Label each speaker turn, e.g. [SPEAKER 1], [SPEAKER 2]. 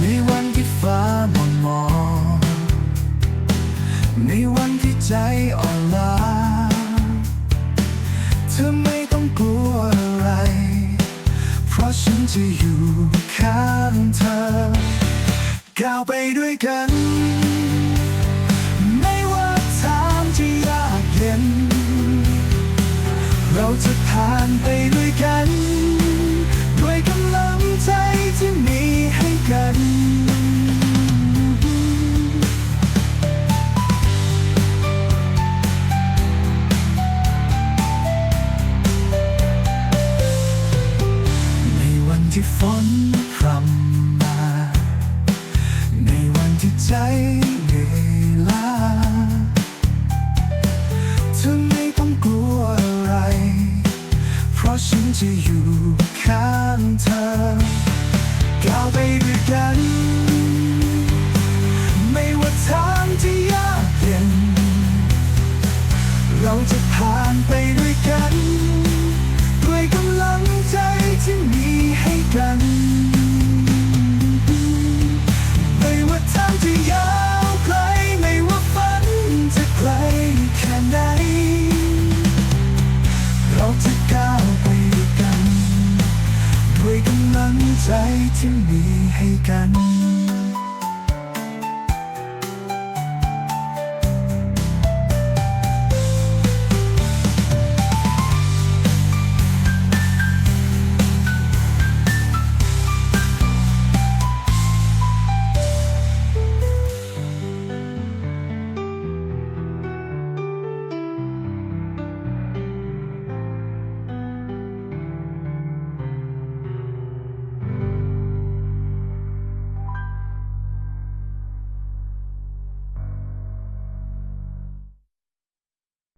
[SPEAKER 1] ในวันที่ฟ้าม่นมองในวันที่ใจอ่อนล้าเธอไม่ต้องกลัวอะไร เพราะฉันจะอยู่ข้างเธอ ก้าวไปด้วยกัน ที่ฝนพรำมา ในวันที่ใจเหนื่อยล้าเธอไม่ต้องกลัวอะไร เพราะฉันจะอยู่ข้างเธอก้าวไปด้วยกัน ใจที่มีให้กัน